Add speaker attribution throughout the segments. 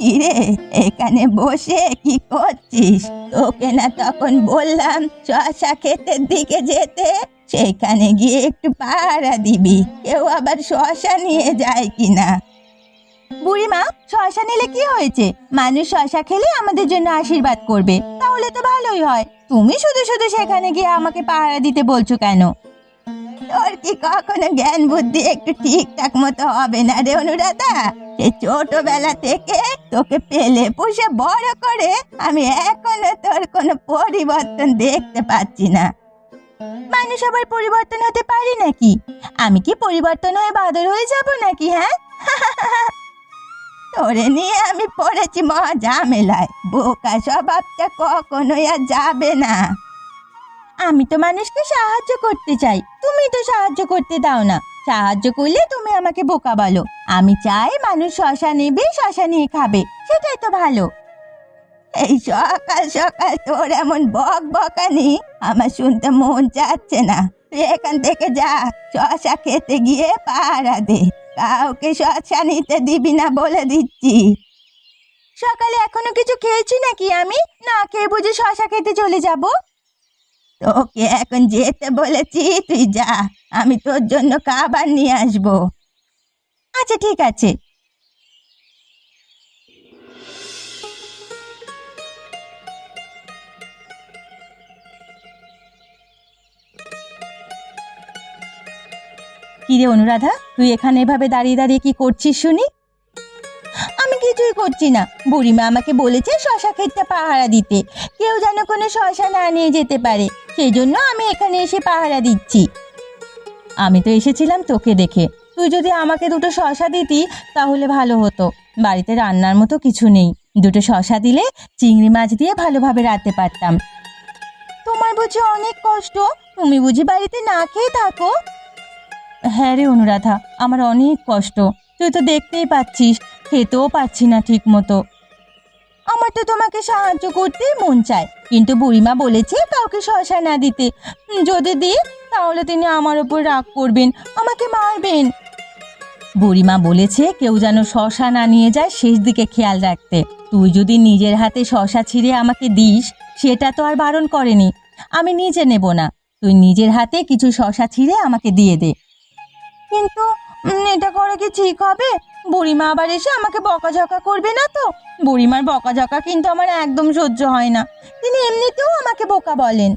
Speaker 1: কিরে এখানে বসে কি করছিস? তোকে না তখন বললাম শশা ক্ষেতের দিকে যেতে, সেখানে গিয়ে একটু পাহারা দিবি। কেউ আবার শশা নিয়ে যায় কিনা? বুড়িমা, শশা নিলে কি হয়েছে? মানুষ শশা খেলে আমাদের জন্য আশীর্বাদ করবে। তাহলে তো ভালোই হয়। তুমি শুধু শুধু সেখানে গিয়ে আমাকে পাহারা দিতে বলছো কেন? তোর কি কখনো জ্ঞান বুদ্ধি একটু ঠিকঠাক মতো হবে না রে অনুরাধা? সে ছোটবেলা থেকে তোকে পেলে পুষে বড় করে আমি এখনও তোর কোনো পরিবর্তন দেখতে পাচ্ছি না। মানুষ আবার পরিবর্তন হতে পারি নাকি? আমি কি পরিবর্তন হয়ে বাদর হয়ে যাব নাকি হ্যাঁ? তোরে নিয়ে আমি পড়েছি মহা ঝামেলায়। বোকা স্বভাবটা কখনোই আর যাবে না। আমি তো মানুষকে সাহায্য করতে চাই। তুমি তো সাহায্য করতে দাও না। সাহায্য করলে তুমি আমাকে বোকা বলো। আমি চাই মানুষ শশা নেবে, শশা নিয়ে খাবে। সেটাই তো ভালো। এই সকাল সকাল তোর এমন বক বকানি, আমার শুনতে মন চাচ্ছে না। তুই এখান থেকে যা, শশা খেতে গিয়ে পাহারা দে। কাউকে শশা নিতে দিবি না বলে দিচ্ছি। সকালে এখনও কিছু খেয়েছি নাকি আমি? না খেয়ে বুঝে শশা খেতে চলে যাব? তোকে এখন যেতে বলেছি, তুই যা, আমি তোর জন্য খাবার নিয়ে আসব। আচ্ছা ঠিক আছে। কিরে অনুরাধা, তুই এখানে এভাবে দাঁড়িয়ে দাঁড়িয়ে কি করছিস শুনি? কিছুই করছি না। বুড়িমা আমাকে বলেছে শশা ক্ষেতটা পাহারা দিতে। কেউ যেন কোনো শশা না নিয়ে যেতে পারে। সেই জন্য আমি এখানে এসে পাহারা দিচ্ছি। আমি তো এসেছিলাম তোকে দেখে। তুই যদি আমাকে দুটো শশা দিতি, তাহলে ভালো হতো। বাড়িতে রান্নার মতো কিছু নেই। দুটো শশা দিলে চিংড়ি মাছ দিয়ে ভালোভাবে রাখতে পারতাম। তোমার বুঝি অনেক কষ্ট। তুমি বুঝি বাড়িতে না খেয়ে থাকো? হ্যাঁ রে অনুরাধা, আমার অনেক কষ্ট। তুই তো দেখতেই পাচ্ছিস। খেতেও পাচ্ছি না ঠিক মতো আমার তো তোমাকে সাহায্য করতে মন চায়, কিন্তু বুড়িমা বলেছে কাউকে শশা না দিতে। যদি দিই, তাহলে তিনি আমার ওপর রাগ করবেন, আমাকে মারবেন। বুড়িমা বলেছে কেউ যেন শশা না নিয়ে যায় শেষ দিকে খেয়াল রাখতে। তুই যদি নিজের হাতে শশা ছিঁড়ে আমাকে দিস, সেটা তো আর বারণ করেনি। আমি নিজে নেব না। তুই নিজের হাতে কিছু শশা ছিঁড়ে আমাকে দিয়ে দে। কিন্তু এটা করে কি ঠিক হবে? বুড়িমা আবার এসে আমাকে বকাঝকা করবে না তো? বুড়িমার বকাঝকা কিন্তু আমার একদম সহ্য হয় না। তিনি এমনিতেও আমাকে বোকা বলেন।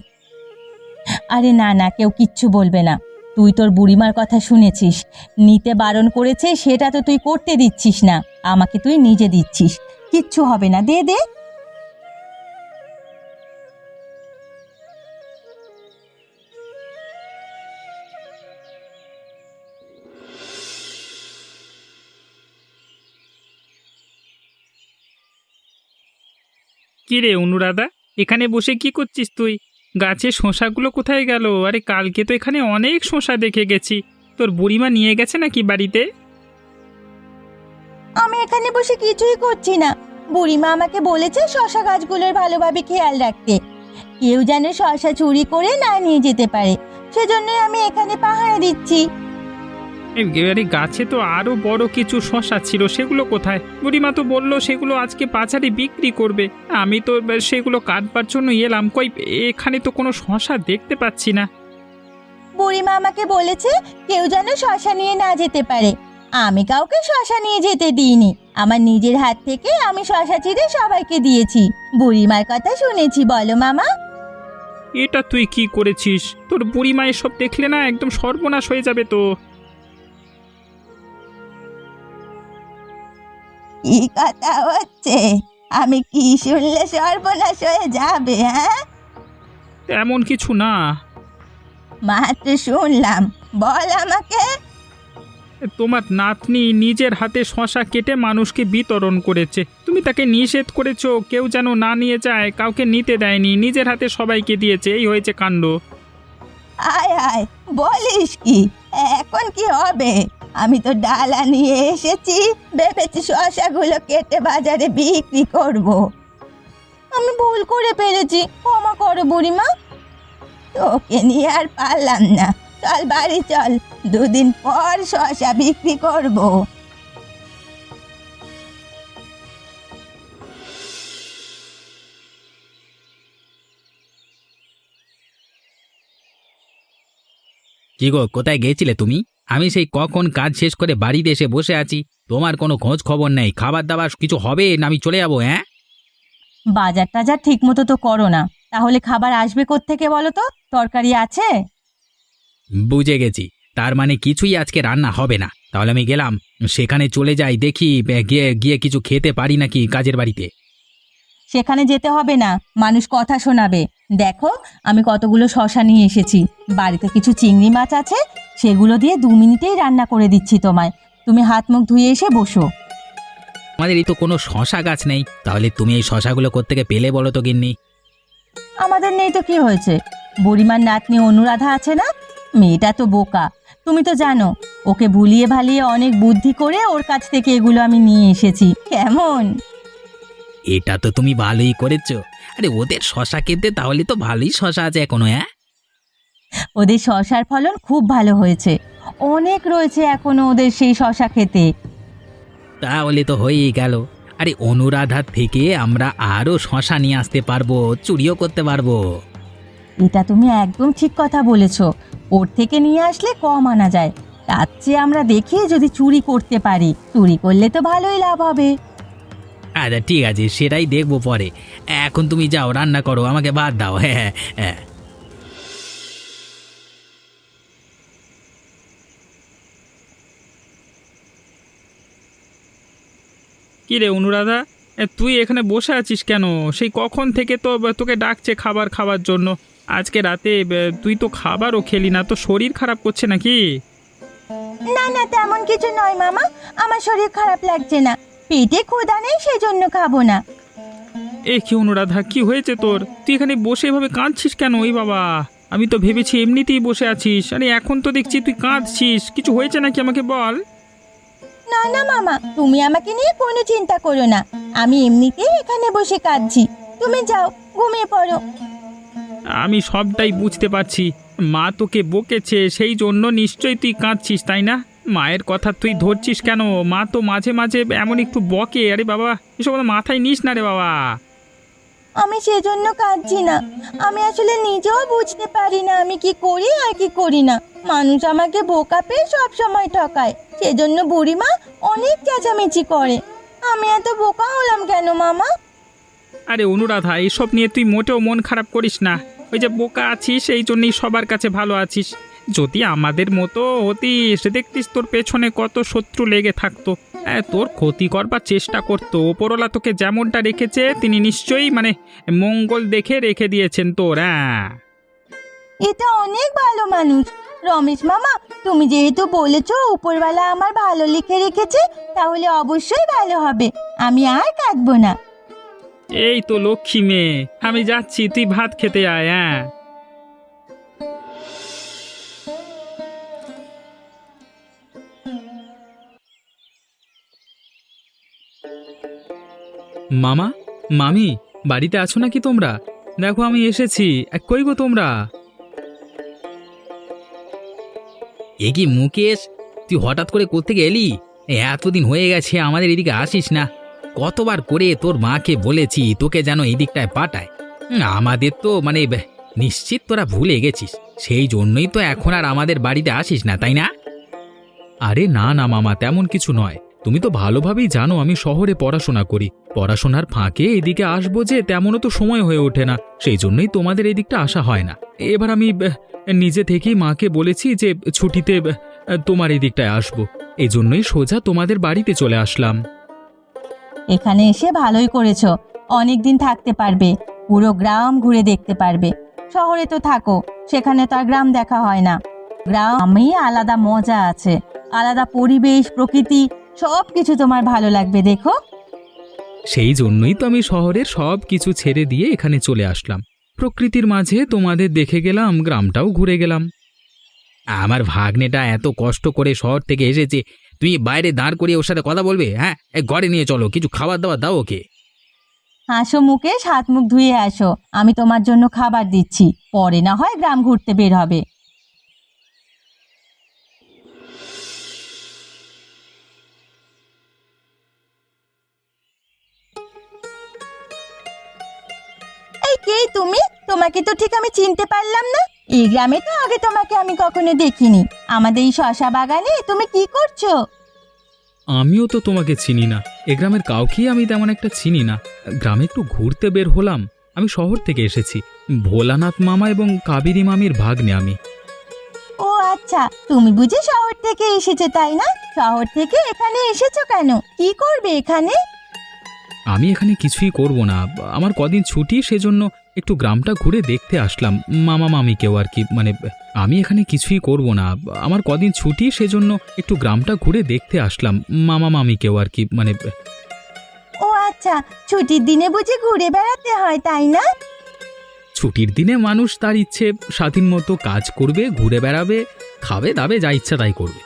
Speaker 1: আরে না না, কেউ কিচ্ছু বলবে না। তুই তোর বুড়িমার কথা শুনেছিস। নিতে বারণ করেছে, সেটা তো তুই করতে দিচ্ছিস না। আমাকে তুই নিজে দিচ্ছিস। কিচ্ছু হবে না। দে দে।
Speaker 2: কি রে অনুরাধা? এখানে বসে কি করছিস তুই? গাছে শোঁসাগুলো কোথায় গেল? আরে কালকে তো এখানে অনেক শোঁসা দেখে গেছি। তোর বুড়িমা নিয়ে গেছে নাকি বাড়িতে?
Speaker 1: আমি এখানে বসে কিছুই করছি না। বুড়িমা আমাকে বলেছে শশা গাছগুলোর ভালোভাবে খেয়াল রাখতে। কেউ যেন শশা চুরি করে না নিয়ে যেতে পারে। সেজন্যই আমি এখানে পাহারা দিচ্ছি।
Speaker 2: আরে গাছে তো আরও বড় কিছু শশা ছিল সেগুলো কোথায়? বুড়িমা তো বলল সেগুলো আজকে বাজারে বিক্রি করবে। আমি তো সেগুলো কাটবার জন্য এলাম। কই এখানে তো কোনো শশা দেখতে পাচ্ছি না।
Speaker 1: বুড়িমা আমাকে বলেছে কেউ যেন শশা নিয়ে না যেতে পারে। আমি কাউকে শশা নিয়ে যেতে দিইনি। আমার নিজের হাত থেকে আমি শশা চিড়ে সবাইকে দিয়েছি। বুড়িমার কথা শুনেছি বলো মামা।
Speaker 2: এটা তুই কি করেছিস? তোর বুড়িমা এসব দেখলে না একদম সর্বনাশ হয়ে যাবে তো?
Speaker 1: কি কথা হচ্ছে? আমি কি শুনলে সর্বনাশ হয়ে যাবে হ্যাঁ?
Speaker 2: এমন কিছু না।
Speaker 1: মাত্র শুনলাম বল আমাকে।
Speaker 2: তোমার নাতনি নিজের হাতে শশা কেটে মানুষকে বিতরণ করেছে। তুমি তাকে নিষেধ করেছ কেউ যেন না নিয়ে যায় কাউকে নিতে দেয়নি নিজের হাতে সবাইকে দিয়েছে এই হয়েছে কাণ্ড।
Speaker 1: আয় আয় বলিস কি? এখন কি হবে? আমি তো ডালা নিয়ে এসেছি। ভেবেছি শশাগুলো কেটে বাজারে বিক্রি করব। আমি ভুল করে ফেলেছি, ক্ষমা করো বুড়িমা। তোকে নিয়ে আর পারলাম না। চল, বাড়ি চল। দুদিন পর শশা বিক্রি করব।
Speaker 3: কি গো, কোথায় গিয়েছিলে তুমি? আমি সেই কখন কাজ শেষ করে বাড়িতে এসে বসে আছি। তোমার কোনো খোঁজ খবর নেই। খাবার দাবার কিছু হবে? না আমি চলে যাব হ্যাঁ?
Speaker 1: বাজার টাজার ঠিক মতো তো করো না। তাহলে খাবার আসবে থেকে বলো তো? তরকারি আছে?
Speaker 3: বুঝে গেছি। তার মানে কিছুই আজকে রান্না হবে না। তাহলে আমি গেলাম। সেখানে চলে যাই দেখি গিয়ে গিয়ে কিছু খেতে পারি নাকি কাজের বাড়িতে?
Speaker 1: সেখানে যেতে হবে না। মানুষ কথা শোনাবে। দেখো আমি কতগুলো শশা নিয়ে এসেছি। বাড়িতে কিছু চিংড়ি মাছ আছে সেগুলো দিয়ে দু মিনিটেই রান্না করে দিচ্ছি তোমায়। তুমি হাত মুখ ধুয়ে এসে বসো।
Speaker 3: আমাদের এই তো কোনো শশা গাছ নেই। তাহলে তুমি এই শশাগুলো কোত্থেকে পেলে বলো তো গিন্নি?
Speaker 1: আমাদের নেই তো কি হয়েছে? বুড়িমার নাতনি অনুরাধা আছে না? মেয়েটা তো বোকা। তুমি তো জানো ওকে ভুলিয়ে ভালিয়ে অনেক বুদ্ধি করে ওর কাছ থেকে এগুলো আমি নিয়ে এসেছি। কেমন?
Speaker 3: এটা তো তুমি ভালোই করেছ। আরে ওদের শশা খেতে তাহলে তো ভালোই শশা আছে এখনও হ্যাঁ
Speaker 1: ওদের শশার ফলন খুব ভালো হয়েছে। অনেক রয়েছে এখনও ওদের সেই শশা খেতে।
Speaker 3: তাহলে তো হয়েই গেল। আরে অনুরাধার থেকে আমরা আরও শশা নিয়ে আসতে পারব চুরিও করতে পারব।
Speaker 1: এটা তুমি একদম ঠিক কথা বলেছ। ওর থেকে নিয়ে আসলে কম আনা যায়। তার চেয়ে আমরা দেখি যদি চুরি করতে পারি চুরি করলে তো ভালোই লাভ হবে।
Speaker 3: আচ্ছা ঠিক আছে সেটাই দেখব পরে। এখন তুমি যাও রান্না করো আমাকে বাদ দাও হ্যাঁ হ্যাঁ হ্যাঁ।
Speaker 2: কি রে অনুরাধা এ, তুই এখানে বসে আছিস কেন? সেই কখন থেকে তো ব, তোকে ডাকছে খাবার খাওয়ার জন্য। আজকে রাতে ব, তুই তো খাবারও খেলি না তো শরীর খারাপ করছে নাকি?
Speaker 1: না না তেমন কিছু নয় মামা। আমার শরীর খারাপ লাগছে না। পেটে ক্ষুধা নেই সেই জন্য খাব না।
Speaker 2: এ কি অনুরাধা কি হয়েছে তোর? তুই এখানে বসে এভাবে কাঁদছিস কেন? ওই বাবা আমি তো ভেবেছি এমনিতেই বসে আছিস। আরে এখন তো দেখছি তুই কাঁদছিস। কিছু হয়েছে নাকি আমাকে বল?
Speaker 1: না না মামা তুমি আমাকে নিয়ে কোনো চিন্তা করো না। আমি এমনিতেই এখানে বসে কাঁদছি। তুমি যাও ঘুমিয়ে পড়ো।
Speaker 2: আমি সবটাই বুঝতে পারছি। মা তোকে বকেছে সেই জন্য নিশ্চয়ই তুই কাঁদছিস তাই না? মায়ের কথা তুই ধরছিস কেন? মা তো মাঝে মাঝে এমন একটু বকে। আরে বাবা এসব মাথায় নিস না রে বাবা।
Speaker 1: আমি সেজন্য কাঁদছি না। আমি আসলে নিজেও বুঝতে পারি না আমি কি করি আর কি করি না। মানুষ আমাকে বোকা পেয়ে সব সময় ঠকায়। সেজন্য বুড়িমা অনেক চেঁচামেচি করে। আমি এত বোকা হলাম কেন মামা?
Speaker 2: আরে অনুরাধা এসব নিয়ে তুই মোটেও মন খারাপ করিস না। ওই যে বোকা আছিস এই জন্যই সবার কাছে ভালো আছিস। যদি আমাদের মতো হতিস দেখতিস তোর পেছনে কত শত্রু লেগে থাকতো। হ্যাঁ, তোর ক্ষতি করবার চেষ্টা করতো। ওপরওয়ালা তোকে যেমনটা রেখেছে তিনি নিশ্চয়ই মানে মঙ্গল দেখে রেখে দিয়েছেন তোর হ্যাঁ
Speaker 1: এটা অনেক ভালো মানুষ। রমেশ মামা তুমি যেহেতু বলেছ উপরওয়ালা আমার ভালো লিখে রেখেছে তাহলে অবশ্যই ভালো হবে। আমি আর কাঁদবো না।
Speaker 2: এই তো লক্ষ্মী মেয়ে আমি যাচ্ছি তুই ভাত খেতে আয় হ্যাঁ মামা, মামি, বাড়িতে আছো নাকি তোমরা? দেখো, আমি এসেছি। এক কই গো তোমরা?
Speaker 3: এ কি মুকেশ? তুই হঠাৎ করে কোত্থেকে এলি? এতদিন হয়ে গেছে, আমাদের এদিকে আসিস না। কতবার করে তোর মাকে বলেছি, তোকে যেন এই দিকটায় পাঠায়। আমাদের তো মানে নিশ্চিত তোরা ভুলে গেছিস। সেই জন্যই তো এখন আর আমাদের বাড়িতে আসিস না, তাই না?
Speaker 2: আরে, না না, মামা, তেমন কিছু নয়। তুমি তো ভালোভাবেই জানো আমি শহরে পড়াশোনা করি। পড়াশোনার ফাঁকে এদিকে আসব যে তেমনও তো সময় হয়ে ওঠে না, সেই জন্যই তোমাদের এদিকটা আসা হয় না। এবার আমি নিজে থেকেই মাকে বলেছি যে ছুটিতে তোমার এই দিকটায় আসব। এই জন্যই সোজা তোমাদের বাড়িতে চলে আসলাম।
Speaker 1: এখানে এসে ভালোই করেছ। অনেক দিন থাকতে পারবে, পুরো গ্রাম ঘুরে দেখতে পারবে। শহরে তো থাকো, সেখানে তো আর গ্রাম দেখা হয় না। গ্রামে আলাদা মজা আছে, আলাদা পরিবেশ, প্রকৃতি সব কিছু তোমার ভালো লাগবে দেখো।
Speaker 2: সেই জন্যই তো আমি শহরের সব কিছু ছেড়ে দিয়ে এখানে চলে আসলাম। প্রকৃতির মাঝে তোমাদের দেখে গেলাম গ্রামটাও ঘুরে গেলাম।
Speaker 3: আমার ভাগ্নেটা এত কষ্ট করে শহর থেকে এসেছে তুই বাইরে দাঁড় করিয়ে ওর সাথে কথা বলবে হ্যাঁ? ঘরে নিয়ে চলো কিছু খাবার দাবার দাও ওকে।
Speaker 1: হাসো মুখে হাত মুখ ধুয়ে আসো। আমি তোমার জন্য খাবার দিচ্ছি। পরে না হয় গ্রাম ঘুরতে বের হবে। তোমাকে তো ঠিক আমি চিনতে পারলাম না। এই গ্রামে তো আগে তোমাকে আমি কখনো দেখিনি। আমাদের এই শশা বাগানে তুমি কি করছ?
Speaker 3: আমিও তো তোমাকে চিনি না। এ গ্রামের কাউকেই আমি তেমন একটা চিনি না। গ্রামে একটু ঘুরতে বের হলাম। আমি শহর থেকে এসেছি। ভোলানাথ মামা এবং কাবেরী মামির ভাগ্নে আমি।
Speaker 1: ও আচ্ছা তুমি বুঝি শহর থেকে এসেছ তাই না? শহর থেকে এখানে এসেছ কেন? কি করবে এখানে?
Speaker 3: আমি এখানে কিছুই করব না। আমার কদিন ছুটি সেজন্য একটু গ্রামটা ঘুরে দেখতে আসলাম। মামা মামিকেও আর কি মানে আমি এখানে কিছুই করব না। আমার কদিন ছুটি সেজন্য একটু গ্রামটা ঘুরে দেখতে আসলাম। মামা মামিকেও আর কি মানে
Speaker 1: ও আচ্ছা ছুটির দিনে বুঝি ঘুরে বেড়াতে হয় তাই না?
Speaker 3: ছুটির দিনে মানুষ তার ইচ্ছে স্বাধীন মতো কাজ করবে ঘুরে বেড়াবে খাবে দাবে যা ইচ্ছা তাই করবে।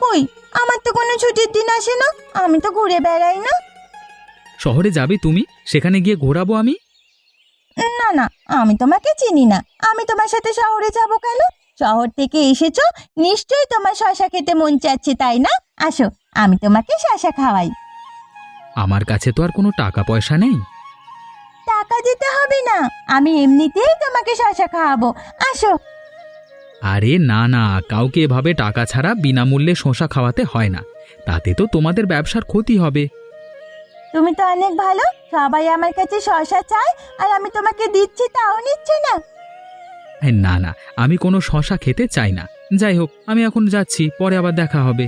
Speaker 1: কই আমার তো কোনো ছুটির দিন আসে না। আমি তো ঘুরে বেড়াই না।
Speaker 3: শহরে যাবে তুমি? সেখানে গিয়ে ঘোরাবো আমি?
Speaker 1: না না আমি তোমাকে চিনি না। আমি তোমার সাথে শহরে যাব কেন? শহর থেকে এসেছ নিশ্চয়ই তোমার শশা খেতে মন চাচ্ছে তাই না? আসো আমি তোমাকে শশা খাওয়াই।
Speaker 3: আমার কাছে তো আর কোনো টাকা পয়সা নেই।
Speaker 1: টাকা দিতে হবে না আমি এমনিতেই তোমাকে শশা খাওয়াবো। আসো।
Speaker 3: আরে না না কাউকে এভাবে টাকা ছাড়া বিনামূল্যে শশা খাওয়াতে হয় না। তাতে তো তোমাদের ব্যবসার ক্ষতি হবে।
Speaker 1: তুমি তো অনেক ভালো। সবাই আমার কাছে শশা চায় আর আমি তোমাকে দিচ্ছি তাও নিচ্ছে না।
Speaker 3: না না আমি কোনো শশা খেতে চাই না। যাই হোক আমি এখন যাচ্ছি পরে আবার দেখা হবে।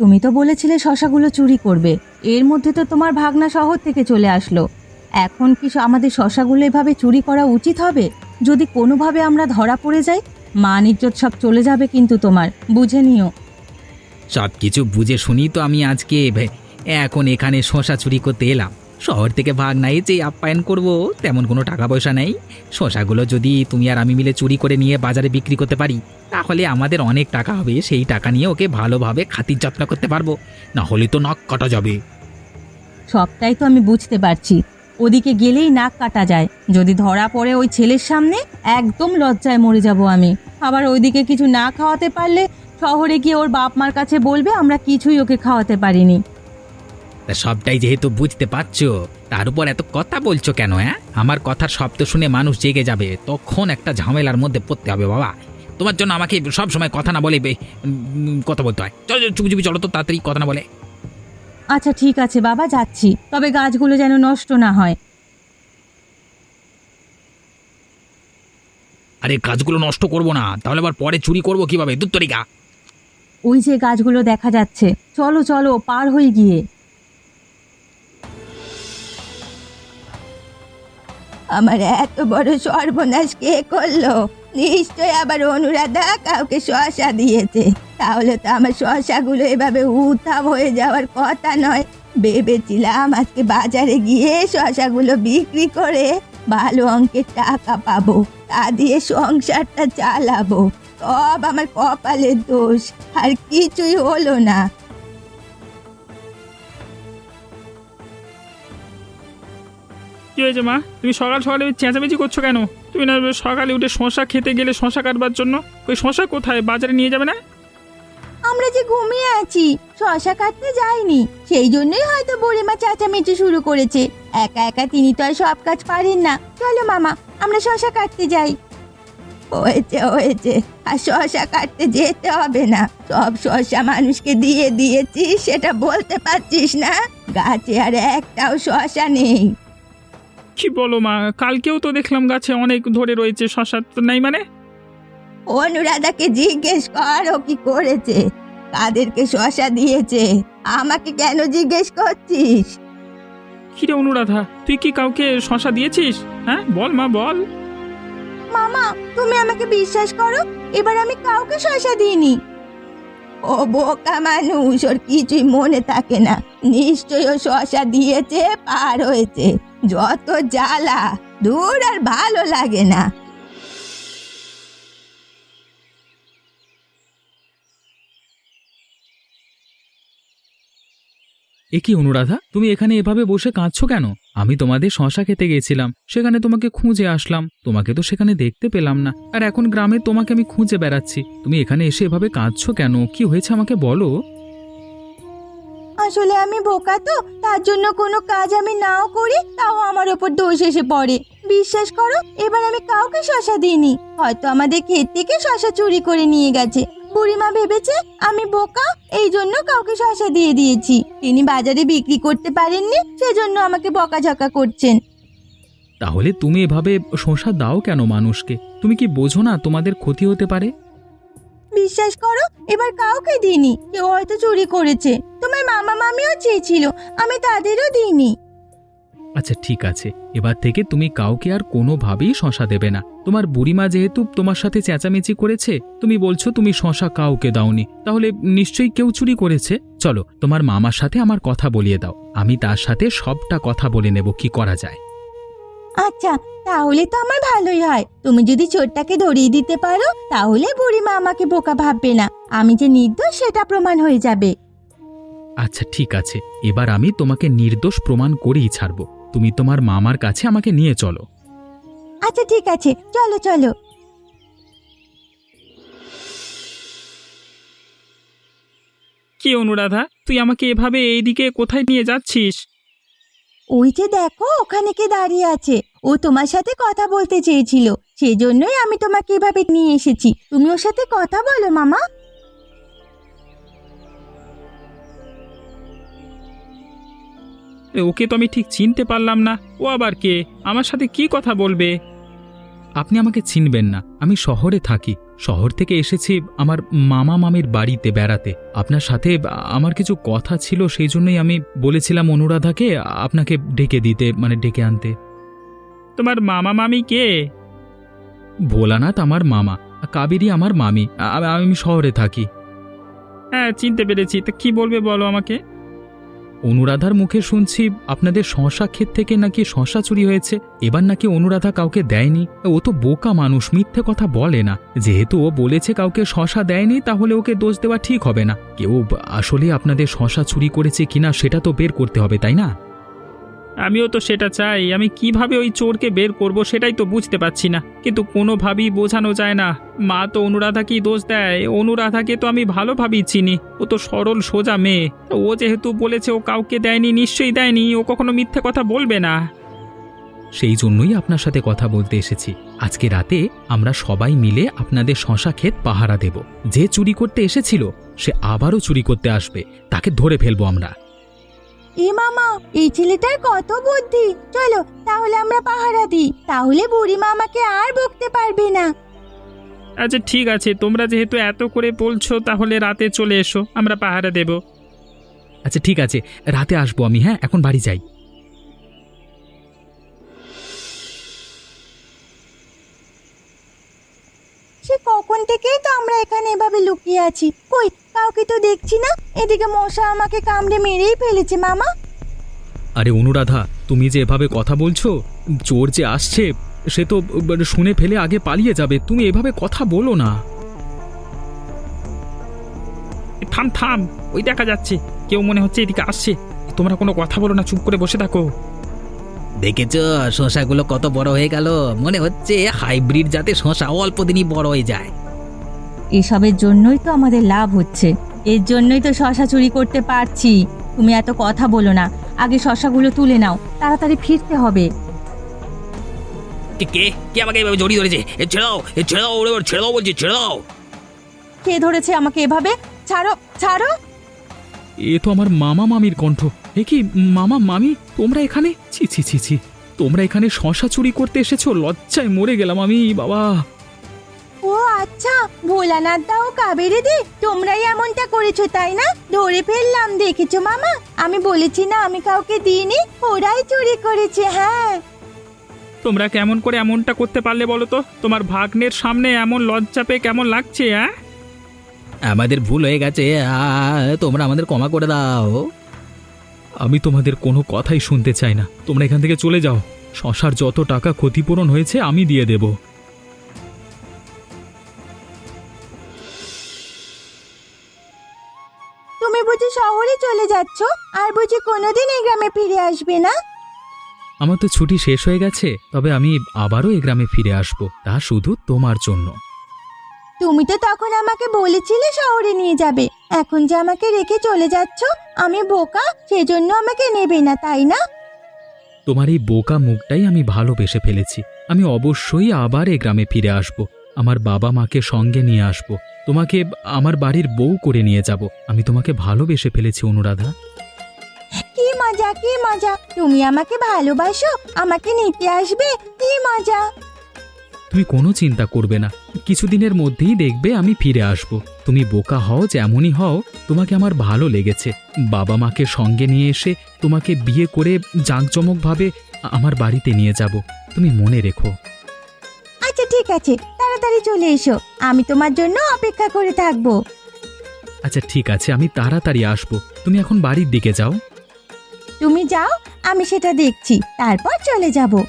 Speaker 1: তুমি তো বলেছিলে শশাগুলো চুরি করবে। এর মধ্যে তো তোমার ভাগনা শহর থেকে চলে আসলো। এখন কি আমাদের শশাগুলো এভাবে চুরি করা উচিত হবে? যদি কোনোভাবে আমরা ধরা পড়ে যাই মান ইজ্জত সব চলে যাবে কিন্তু তোমার বুঝে নিও।
Speaker 4: সব কিছু বুঝে শুনি তো আমি আজকে ভে- এখন এখানে শশা চুরি করতে এলাম। শহর থেকে ভাগ নাই যে আপ্যায়ন করব তেমন কোনো টাকা পয়সা নেই। শশাগুলো যদি তুমি আর আমি মিলে চুরি করে নিয়ে বাজারে বিক্রি করতে পারি তাহলে আমাদের অনেক টাকা হবে। সেই টাকা নিয়ে ওকে ভালোভাবে খাতির যত্ন করতে পারব। না হলে তো নখ কাটা যাবে।
Speaker 1: সবটাই তো আমি বুঝতে পারছি। ওদিকে গেলেই নাক কাটা যায়। যদি ধরা পড়ে ওই ছেলের সামনে, একদম লজ্জায় মরে যাব আমি। আবার ওইদিকে কিছু না খাওয়াতে পারলে শহরে গিয়ে ওর বাপ মার কাছে বলবে, আমরা কিছুই ওকে খাওয়াতে পারিনি।
Speaker 4: তা সবটাই যেহেতু বুঝতে পারছ, তার উপর এত কথা বলছো কেন হ্যাঁ? আমার কথার শব্দ শুনে মানুষ জেগে যাবে, তখন একটা ঝামেলার মধ্যে পড়তে হবে বাবা। তোমার জন্য আমাকে সব সময় কথা না বলে কথা বলতে হয়। চলো, চুপি চুপি চলো তো, তাড়াতাড়ি কথা না বলে।
Speaker 1: আচ্ছা ঠিক আছে বাবা যাচ্ছি। তবে গাছগুলো যেন নষ্ট না হয়।
Speaker 4: আরে গাছগুলো নষ্ট করব না। তাহলে আবার পরে চুরি করব কীভাবে? দূর তরিকা
Speaker 1: ওই যে গাছগুলো দেখা যাচ্ছে। চলো চলো পার হয়ে গিয়ে। আমার এত বড় সর্বনাশ কে করল? নিশ্চয় আবার অনুরাধা কাউকে শশা দিয়েছে। তাহলে তো আমার শশাগুলো এভাবে উত্তাপ হয়ে যাওয়ার কথা নয়। ভেবেছিলাম আজকে বাজারে গিয়ে শশাগুলো বিক্রি করে ভালো অঙ্কের টাকা পাবো, তা দিয়ে সংসারটা চালাবো। সব আমার কপালের দোষ, আর কিছুই হলো না।
Speaker 2: কি হয়েছে মা? তুমি সকাল সকালে চেঁচামেচি করছ কেন? তুমি না সকালে উঠে শশা খেতে গেলে শশা কাটবার জন্য? ওই শশা কোথায়? বাজারে নিয়ে যাবে না?
Speaker 1: আমরা যে ঘুমিয়ে আছি শশা কাটতে যাইনি সেই জন্যই হয়তো বুড়িমা চেঁচামেচি শুরু করেছে। একা একা তিনি তো আর সব কাজ পারেন না। চলো মামা আমরা শশা কাটতে যাই। হয়েছে হয়েছে। আর শশা কাটতে যেতে হবে না। সব শশা মানুষকে দিয়ে দিয়েছি সেটা বলতে পারছিস না? গাছে আর একটাও শশা নেই।
Speaker 2: কি বলো মা কালকেও তো দেখলাম গাছে অনেক ধরে রয়েছে শশা তো নাই মানে?
Speaker 1: অনুরাধাকে জিজ্ঞেস কর ও কি করেছে। কাদেরকে শশা দিয়েছে। আমাকে কেন জিজ্ঞেস করছিস?
Speaker 2: কিরে অনুরাধা তুই কি কাউকে শশা দিয়েছিস? হ্যাঁ বল মা বল।
Speaker 1: মামা তুমি আমাকে বিশ্বাস করো? এবার আমি কাউকে শশা দিইনি। ও বোকা মানুষ ওর কিছুই মনে থাকে না। নিশ্চয়ই ও শশা দিয়েছে পার হয়েছে। যত জ্বালা দূর আর ভালো লাগে না।
Speaker 3: এ কি অনুরাধা, তুমি এখানে এভাবে বসে কাঁদছো কেন? আমি তোমাদের শশা খেতে গেছিলাম, সেখানে তোমাকে খুঁজে আসলাম, তোমাকে তো সেখানে দেখতে পেলাম না। আর এখন গ্রামে তোমাকে আমি খুঁজে বেড়াচ্ছি, তুমি এখানে এসে এভাবে কাঁদছো কেন? কি হয়েছে আমাকে বলো?
Speaker 1: আসলে আমি বোকা তো, তার জন্য কোনো কাজ আমি নাও করি, তাও আমার ওপর দোষ এসে পড়ে। বিশ্বাস করো, এবার আমি কাউকে শশা দিইনি। হয়তো আমাদের ক্ষেত থেকে শশা চুরি করে নিয়ে গেছে। বুড়িমা ভেবেছে আমি বোকা এই জন্য কাউকে শশা দিয়ে দিয়েছি। তিনি বাজারে বিক্রি করতে পারেননি সেজন্য আমাকে বকাঝকা করছেন।
Speaker 3: তাহলে তুমি এভাবে শশা দাও কেন মানুষকে? তুমি কি বোঝো না তোমাদের ক্ষতি হতে পারে?
Speaker 1: বিশ্বাস করো এবার কাউকে দিইনি কেউ হয়তো চুরি করেছে। তোমার মামা মামিও চেয়েছিল আমি তাদেরও দিইনি।
Speaker 3: আচ্ছা ঠিক আছে। এবার থেকে তুমি কাউকে আর কোনোভাবেই শশা দেবে না। তোমার বুড়িমা যেহেতু তোমার সাথে চেঁচামেচি করেছে তুমি বলছো তুমি শশা কাউকে দাওনি তাহলে নিশ্চয়ই কেউ চুরি করেছে? চলো তোমার মামার সাথে আমার কথা বলিয়ে দাও। আমি তার সাথে সবটা কথা বলে নেব কি করা যায়।
Speaker 1: আচ্ছা তাহলে তো আমার ভালোই হয়। তুমি যদি চোরটাকে ধরিয়ে দিতে পারো তাহলে বুড়িমা আমাকে বোকা ভাববে না। আমি যে নির্দোষ সেটা প্রমাণ হয়ে যাবে।
Speaker 3: আচ্ছা ঠিক আছে। এবার আমি তোমাকে নির্দোষ প্রমাণ করেই ছাড়ব। তুমি তোমার মামার কাছে আমাকে নিয়ে চলো।
Speaker 1: আচ্ছা ঠিক আছে। চলো চলো।
Speaker 2: কি অনুরাধা তুই আমাকে এভাবে এইদিকে কোথায় নিয়ে যাচ্ছিস?
Speaker 1: ওই যে দেখো ওখানে কে দাঁড়িয়ে আছে। ও তোমার সাথে কথা বলতে চেয়েছিল। সেজন্যই আমি তোমাকে এভাবে নিয়ে এসেছি। তুমি ওর সাথে কথা বলো মামা।
Speaker 2: ওকে তো আমি ঠিক চিনতে পারলাম না। ও আবার কে? আমার সাথে কি কথা বলবে?
Speaker 3: আপনি আমাকে চিনবেন না। আমি শহরে থাকি। শহর থেকে এসেছি আমার মামা মামির বাড়িতে বেড়াতে। আপনার সাথে আমার কিছু কথা ছিল, সেই জন্যই আমি বলেছিলাম অনুরাধাকে আপনাকে ডেকে দিতে মানে ডেকে আনতে।
Speaker 2: তোমার মামা মামি কে?
Speaker 3: ভোলানাথ আমার মামা কাবেরী আমার মামি। আমি শহরে থাকি।
Speaker 2: হ্যাঁ চিনতে পেরেছি। তা কি বলবে বলো আমাকে?
Speaker 3: অনুরাধার মুখে শুনছি আপনাদের শশা ক্ষেত থেকে নাকি শশা চুরি হয়েছে। এবার নাকি অনুরাধা কাউকে দেয়নি। ও তো বোকা মানুষ, মিথ্যে কথা বলে না। যেহেতু ও বলেছে কাউকে শশা দেয়নি, তাহলে ওকে দোষ দেওয়া ঠিক হবে না। কেউ আসলে আপনাদের শশা চুরি করেছে কিনা, সেটা তো বের করতে হবে, তাই না?
Speaker 2: আমিও তো সেটা চাই। আমি কীভাবে ওই চোরকে বের করব সেটাই তো বুঝতে পারছি না। কিন্তু কোনোভাবেই বোঝানো যায় না। মা তো অনুরাধাকেই দোষ দেয়। অনুরাধাকে তো আমি ভালোভাবেই চিনি। ও তো সরল, সোজা মেয়ে। ও যেহেতু বলেছে ও কাউকে দেয়নি, নিশ্চয়ই দেয়নি। ও কখনো মিথ্যে কথা বলবে না।
Speaker 3: সেই জন্যই আপনার সাথে কথা বলতে এসেছি। আজকে রাতে আমরা সবাই মিলে আপনাদের শশা ক্ষেত পাহারা দেব। যে চুরি করতে এসেছিল, সে আবারও চুরি করতে আসবে। তাকে ধরে ফেলব আমরা।
Speaker 1: এ মামা এই ছেলেটার কত বুদ্ধি। চলো তাহলে আমরা পাহারা দিই। তাহলে বুড়ি মামাকে আর বকতে পারবে না।
Speaker 2: আচ্ছা ঠিক আছে। তোমরা যেহেতু এত করে বলছো তাহলে রাতে চলে এসো। আমরা পাহারা দেব।
Speaker 3: আচ্ছা ঠিক আছে। রাতে আসব আমি হ্যাঁ? এখন বাড়ি যাই।
Speaker 1: সে কখন থেকেই তো আমরা এখানে এভাবে লুকিয়ে আছি। কই কাউকে তো দেখছি না? এদিকে মশা আমাকে কামড়ে মেরেই ফেলেছে মামা।
Speaker 3: আরে অনুরাধা তুমি যে এভাবে কথা বলছো চোর যে আসছে সে তো মানে শুনে ফেলে আগে পালিয়ে যাবে। তুমি এভাবে কথা বলো না।
Speaker 2: থাম থাম ওই দেখা যাচ্ছে। কেউ মনে হচ্ছে এদিকে আসছে। তোমরা কোনো কথা বলো না চুপ করে বসে থাকো।
Speaker 4: দেখেছ? শশাগুলো কত বড় হয়ে গেল। মনে হচ্ছে হাইব্রিড জাতে শশা অল্প দিনই বড় হয়ে যায়।
Speaker 1: এসবের জন্যই তো আমাদের লাভ হচ্ছে। এর জন্যই তো শশা চুরি করতে পারছি। তুমি এত কথা বলো না। আগে শশাগুলো তুলে নাও। তাড়াতাড়ি ফিরতে হবে।
Speaker 4: কে কে কে আমাকে এভাবে জড়িয়ে ধরেছে? এ ছেড়ে দাও এ ছেড়ে দাও ওরে ওরে ছেড়ে দাও বলছি ছেড়ে দাও।
Speaker 1: কে ধরেছে আমাকে এভাবে? ছাড়ো ছাড়ো।
Speaker 3: এ তো আমার মামা মামির কণ্ঠ। এ কি মামা মামি তোমরা এখানে? ছি ছি ছি ছি। তোমরা এখানে শশা চুরি করতে এসেছ? লজ্জায় মরে গেলাম আমি বাবা।
Speaker 1: ও আচ্ছা ভোলানাথ দাও কাবেরি দি তোমরাই এমনটা করেছ তাই না? ধরে ফেললাম দেখেছ মামা? আমি বলেছি না আমি কাউকে দিইনি ওরাই চুরি করেছে হ্যাঁ।
Speaker 2: তোমরা কেমন করে এমনটা করতে পারলে বলো তো? তোমার ভাগ্নের সামনে এমন লজ্জা পেয়ে কেমন লাগছে হ্যাঁ?
Speaker 4: আমাদের ভুল হয়ে গেছে আ, তোমরা আমাদের ক্ষমা করে দাও।
Speaker 3: আমি তোমাদের কোনো কথাই শুনতে চাই না। তোমরা এখান থেকে চলে যাও। শশার যত টাকা ক্ষতিপূরণ হয়েছে আমি দিয়ে দেব।
Speaker 1: তুমি বুঝি শহরে চলে যাচ্ছ? আর বুঝি কোনোদিন এই গ্রামে ফিরে আসবে না?
Speaker 3: আমার তো ছুটি শেষ হয়ে গেছে তবে আমি আবারও এ গ্রামে ফিরে আসব। তা শুধু তোমার জন্য।
Speaker 1: তুমি তো তখন আমাকে বলেছিলে শহরে নিয়ে যাবে। এখন যে আমাকে রেখে চলে যাচ্ছ আমি বোকা সেজন্য আমাকে নেবে না তাই না?
Speaker 3: তোমার এই বোকা মুখটাই আমি ভালোবেসে ফেলেছি। আমি অবশ্যই আবার এ গ্রামে ফিরে আসব। আমার বাবা মাকে সঙ্গে নিয়ে আসব। তোমাকে আমার বাড়ির বউ করে নিয়ে যাব। আমি তোমাকে ভালোবেসে ফেলেছি অনুরাধা।
Speaker 1: কি মজা কি মজা। তুমি আমাকে ভালোবাসো আমাকে নিতে আসবে কি মজা।
Speaker 3: তুমি কোনো চিন্তা করবে না। কিছুদিনের মধ্যেই দেখবে আমি ফিরে আসব। তুমি বোকা হও যেমনই হও তোমাকে আমার ভালো লেগেছে। বাবা মাকে সঙ্গে নিয়ে এসে তোমাকে বিয়ে করে জাঁকজমকভাবে আমার বাড়িতে নিয়ে যাব। তুমি মনে রেখো।
Speaker 1: আচ্ছা ঠিক আছে। তাড়াতাড়ি চলে এসো। আমি তোমার জন্য অপেক্ষা করে থাকব।
Speaker 3: আচ্ছা ঠিক আছে। আমি তাড়াতাড়ি আসব। তুমি এখন বাড়ির দিকে যাও।
Speaker 1: তুমি যাও আমি সেটা দেখছি। তারপর চলে যাব।